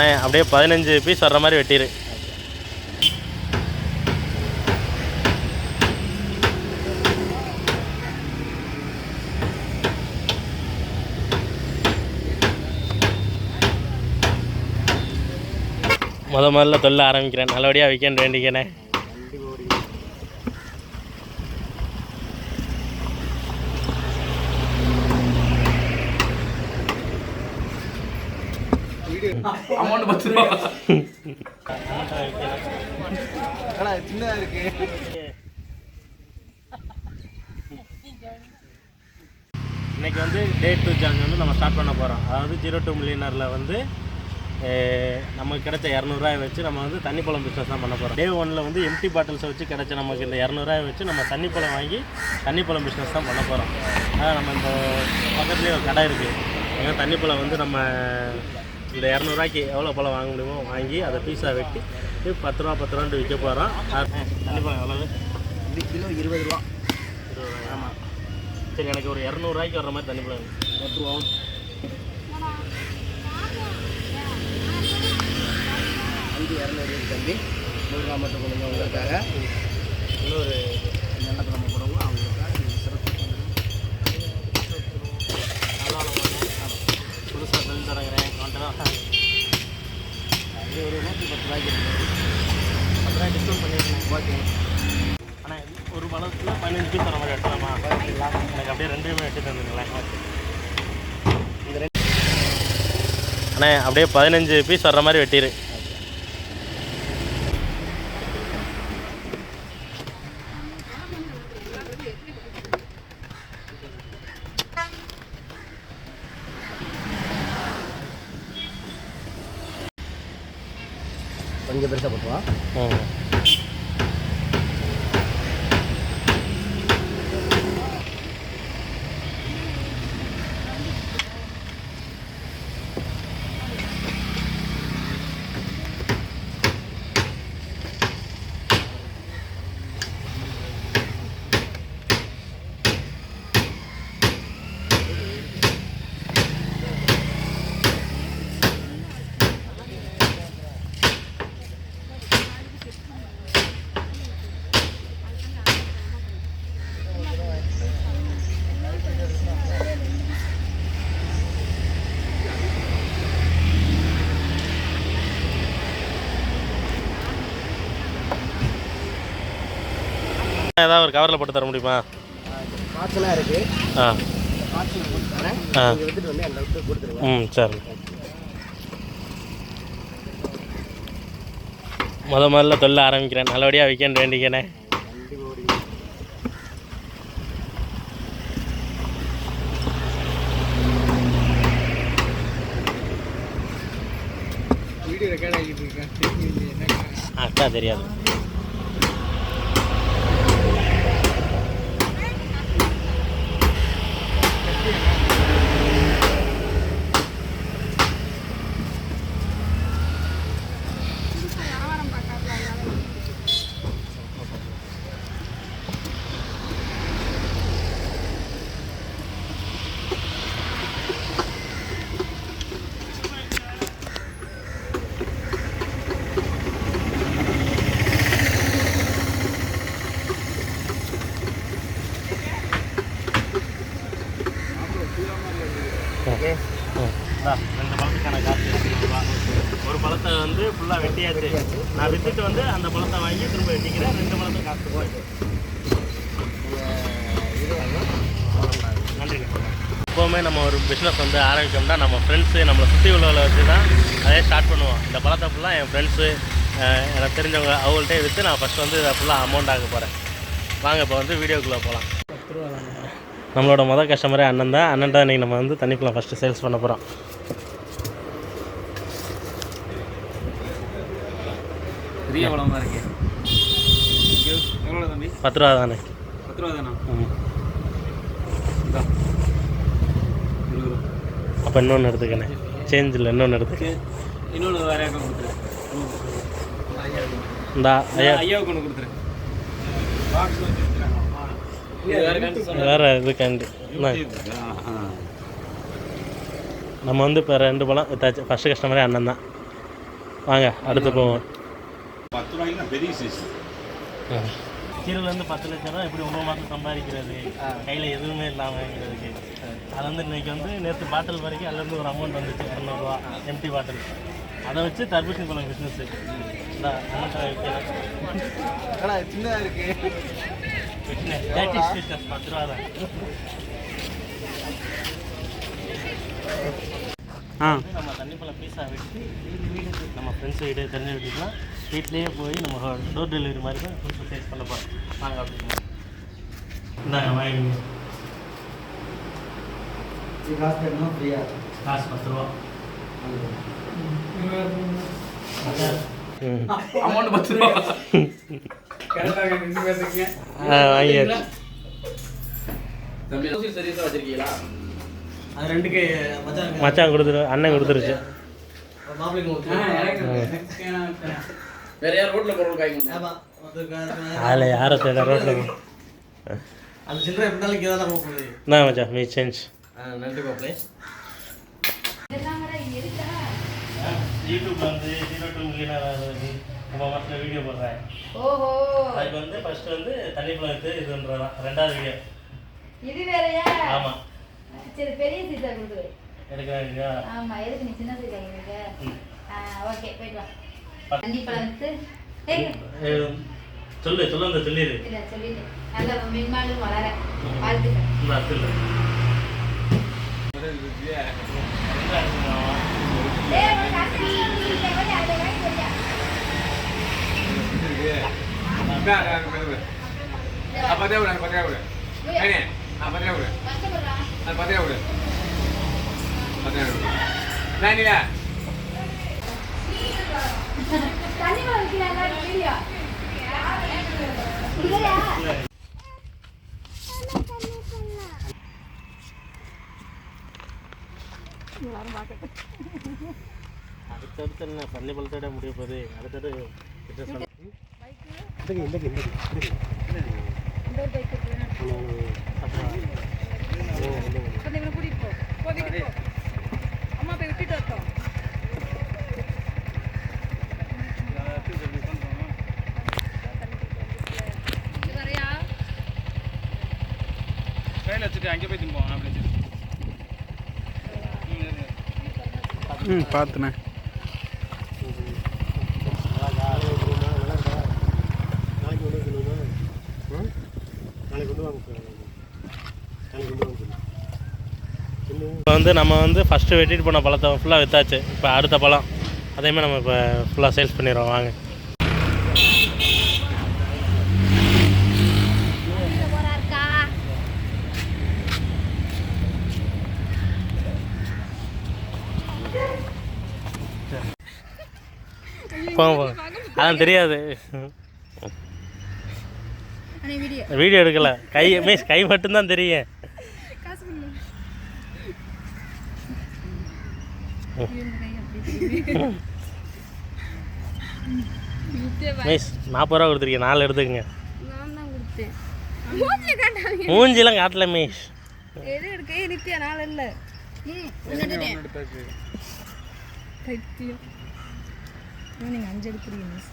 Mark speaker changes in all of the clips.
Speaker 1: அண்ணே அப்படியே பதினஞ்சு பீஸ் வர்ற மாதிரி வெட்டிடு முத முதல்ல தொல்ல ஆரம்பிக்கிறேன். நல்லபடியாக விற்கன்னு வேண்டிக்கிறேன்.
Speaker 2: அமௌண்ட் பத்து ரூபா.
Speaker 3: சின்னதாக இருக்கு.
Speaker 1: இன்னைக்கு வந்து டே டூ சேலஞ்ச் வந்து நம்ம ஸ்டார்ட் பண்ண போகிறோம் அதாவது ஜீரோ டூ மில்லியனரில் வந்து நமக்கு கிடைச்ச இரநூறுவாயை வச்சு நம்ம வந்து தண்ணி பழம் பிஸ்னஸ் தான் பண்ண போகிறோம் டே ஒன்னில் வந்து எம்டி பாட்டில்ஸை வச்சு கிடைச்ச நமக்கு இந்த இரநூறுவாயை வச்சு நம்ம தண்ணி பழம் வாங்கி தண்ணி பழம் பிஸ்னஸ் தான் பண்ண போகிறோம் அதான் நம்ம இந்த பக்கத்துலேயே ஒரு கடை இருக்குது ஏன்னா தண்ணி பழம் வந்து நம்ம இந்த இரநூறுவாய்க்கு எவ்வளோ பழம் வாங்க முடியுமோ வாங்கி அதை பீஸாக வெட்டி பத்து ரூபா பத்து ரூபான்ட்டு விற்க போகிறோம் பழம் எவ்வளவு?
Speaker 3: இது கிலோ இருபது ரூபா.
Speaker 1: ஆமாம் சரி எனக்கு ஒரு இரநூறுவாய்க்கு வர்ற மாதிரி தண்ணி பழம்.
Speaker 3: பத்து ரூபா. அஞ்சு இரநூறு தம்பி. நூறுரூவா மட்டும் கொடுங்க உங்களுக்காக.
Speaker 1: இன்னொரு தரங்கிறேன்
Speaker 3: இது ஒரு நூற்றி பத்து ரூபாய்க்கு இருக்குது
Speaker 1: பத்து ரூபாய் டிஸ்கவுண்ட் பண்ணியிருக்கேன்
Speaker 3: ஓகே
Speaker 1: ஆனால் ஒரு பழத்தில் பதினஞ்சு பீஸ் வர மாதிரி எடுத்துலாமா எனக்கு அப்படியே ரெண்டுமே எடுத்து தந்துருங்களேன்
Speaker 3: இந்த ரெண்டு
Speaker 1: அண்ணே அப்படியே பதினஞ்சு பீஸ் வர்ற மாதிரி வெட்டிடு
Speaker 3: கொஞ்சம் பெருசாக போட்டுவா
Speaker 1: ஏதாவது ஒரு கவரில் போட்டு தர முடியுமா?
Speaker 3: காய்ச்சலாக இருக்குது
Speaker 1: ஆ. ஆ. ம் சரி. முத முதல்ல தொல்ல ஆரம்பிக்கிறேன். நல்லபடியாக
Speaker 3: வைக்க வேண்டிக்கிறேன்.
Speaker 1: அக்கா தெரியாது. ரெண்டு பழத்துக்கான காசு ஒரு பழத்தை வந்து ஃபுல்லாக வெட்டியாச்சு. நான் வித்துட்டு வந்து அந்த பழத்தை வாங்கி திரும்ப வெட்டிக்கிறேன். ரெண்டு பழத்தை காசு போயிட்டு.
Speaker 3: இது
Speaker 1: நன்றி. எப்போவுமே நம்ம ஒரு பிஸ்னஸ் வந்து ஆரம்பிச்சோம்னா நம்ம ஃப்ரெண்ட்ஸு நம்மளை சுற்றி உள்ளவளை வச்சு தான் அதே ஸ்டார்ட் பண்ணுவோம். இந்த பழத்தை ஃபுல்லாக என் ஃப்ரெண்ட்ஸு எனக்கு தெரிஞ்சவங்க அவங்கள்ட்டே விற்று நான் ஃபஸ்ட் வந்து இதை ஃபுல்லாக அமௌண்ட் ஆக போகிறேன் வாங்க இப்போ வந்து வீடியோக்குள்ளே போகலாம் நம்மளோட மொதல் கஸ்டமரே அண்ணன் தான். அண்ணன் தான் இன்றைக்கி நம்ம வந்து தண்ணிக்குள்ளே ஃபஸ்ட்டு சேல்ஸ் பண்ண போகிறோம்
Speaker 2: பெரிய தான் இருக்கு. எவ்வளோ தம்பி?
Speaker 1: பத்து ரூபா தானே.
Speaker 2: பத்து ரூபா தானா?
Speaker 1: அப்போ இன்னொன்று எடுத்துக்கண்ணே. சேஞ்ச் இல்லை இன்னொன்று எடுத்து.
Speaker 2: இன்னொன்று வேற யாருக்கும் கொடுத்துரு.
Speaker 1: இந்தா ஐயா.
Speaker 2: ஐயாவுக்கு ஒன்று கொடுத்துரு. வேற
Speaker 1: இதுக்காண்டி. என்ன? நம்ம வந்து இப்போ ரெண்டு பழம் வித்தாச்சு. ஃபஸ்ட்டு கஸ்டமரே அண்ணன் தான். வாங்க அடுத்து போவோம்.
Speaker 4: பத்து ரூபாய்க்கு பெரிய சைஸ்
Speaker 1: பத்து லட்சம் ரூபா எப்படி ஒவ்வொரு மாதம் சம்பாதிக்கிறது? கையில் எதுவுமே இல்லாமங்கிறதுக்கு. அது வந்து இன்னைக்கு வந்து நேற்று பாட்டில் வரைக்கும் அதுலேருந்து ஒரு அமௌண்ட் வந்துச்சு இரநூறுவா எம்டி பாட்டில் அதை வச்சு தர்பூசணி பழம் பிஸ்னஸ்ஸு
Speaker 3: சின்னதாக இருக்கு
Speaker 1: பிஸ்னஸ் பிஸ்னஸ் பத்து ரூபா தான்
Speaker 2: ஆ
Speaker 1: நம்ம தண்ணிப்பழம் பீஸா வெட்டி நம்ம ஃப்ரெண்ட்ஸ் வீடு தெரிஞ்ச வீட்டுக்குலாம் வீட்லேயே போய் நம்ம டோர் டெலிவரி மாதிரி தான் ஃபுட் சேல்ஸ் பண்ண போகிறோம் வாங்க அப்படிங்க இந்தாங்க வாங்கிங்க
Speaker 3: இது காசு கட்டணும்? ஃப்ரீயா
Speaker 1: காசு பத்து ரூபா.
Speaker 2: அமௌண்ட் பத்து ரூபா.
Speaker 1: வாங்கியாச்சு.
Speaker 2: தம்பி சோசியல் சர்வீஸாக வச்சிருக்கீங்களா?
Speaker 3: அது ரெண்டுக்கு மச்சான்
Speaker 1: கொடுத்துரு அண்ணன் கொடுத்துருச்சு.
Speaker 2: வேற யார் ரோட்ல
Speaker 3: ஆமா
Speaker 1: அதில் யாரை தேட ரோட்டில்
Speaker 3: அது சில்லறை எப்படினாலும் இங்கே தான் நம்ம போகுது
Speaker 1: என்ன மச்சான் மீ சேஞ்ச்
Speaker 3: நன்றி மாப்பிள்ளை
Speaker 1: யூடியூப்ல வந்து ஜீரோ டூ நம்ம மாதத்தில் வீடியோ போடுறேன்.
Speaker 5: ஓஹோ.
Speaker 1: அதுக்கு வந்து ஃபர்ஸ்ட் வந்து தண்ணி பழம் எடுத்து இதுன்றதான் ரெண்டாவது வீடியோ
Speaker 5: இது வேறயா?
Speaker 1: ஆமாம்
Speaker 5: சரி பெரிய சீசா கொடுத்துரு
Speaker 1: எடுக்கிறாங்க
Speaker 5: ஆமா எதுக்கு நீ சின்ன சீசா கொடுக்க. ஓகே போயிட்டு வா. தண்ணி பழம் எடுத்து
Speaker 1: சொல்லு சொல்லு அந்த சொல்லிடு
Speaker 5: இல்ல சொல்லிட்டு நல்ல மென்மாலும் வளர. வாழ்த்துக்கள்.
Speaker 1: இந்த அத்தில்
Speaker 5: ஏய், உனக்கு அந்த விஷயம் புரியல, கொஞ்சம் அதை வாங்கி வரியா?
Speaker 2: பத்தே விடு அது பத்தே விடு ஏனே ஆ பத்தே விடு அது பத்தே விடு பத்தே விடு நானியா
Speaker 5: தண்ணி பழம் வீடியோ. இல்லையா?
Speaker 1: அடுத்தடுத்து என்ன பள்ளி பழத்தோட முடிய போகுது? அடுத்தது business பண்ண-
Speaker 5: இந்த ஒரு bike இருக்கு, வேணா.
Speaker 1: அப்புறம்
Speaker 5: கொஞ்சம் இவனை கூட்டிட்டு போ. போ, வீட்டுக்கு போ. அம்மா போய் விட்டுட்டு நாளைக்கு கொண்டு வரையா?
Speaker 2: கையில் வச்சுட்டு அங்கே போய் திம்போம் அப்படி ம் பார்த்துண்ணே
Speaker 1: இப்போ வந்து நம்ம வந்து ஃபஸ்ட்டு வெட்டிட்டு போன பழத்தை ஃபுல்லாக விற்றாச்சு இப்போ அடுத்த பழம். அதேமாதிரி நம்ம இப்போ ஃபுல்லாக சேல்ஸ் பண்ணிடுறோம். வாங்க. போங்க போங்க. அதான் தெரியாது.
Speaker 5: வீடியோ.
Speaker 1: வீடியோ எடுக்கல கை மீஸ் கை மட்டும்தான் தெரியும். மீஸ் நாற்பது ரூபா கொடுத்துருக்கீங்க நாலு எடுத்துக்கங்க
Speaker 5: நான் தான் கொடுத்தேன். மூஞ்சில காட்டாதீங்க.
Speaker 1: மூஞ்சிலாம் காட்டல மீஸ்
Speaker 5: எது எடுக்க? ஏய், நித்யா, நாலு இல்ல. ம், ஒண்ணு எடுத்துட்டேன். பைத்தியம். ஆ, நீங்க அஞ்சு எடுக்கிறீங்க மிஸ்.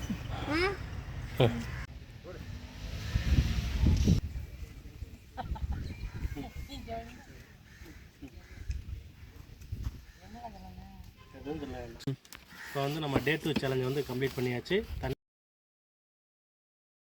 Speaker 1: இப்போ வந்து நம்ம டே டூ சேலஞ்ச் வந்து கம்ப்ளீட் பண்ணியாச்சு.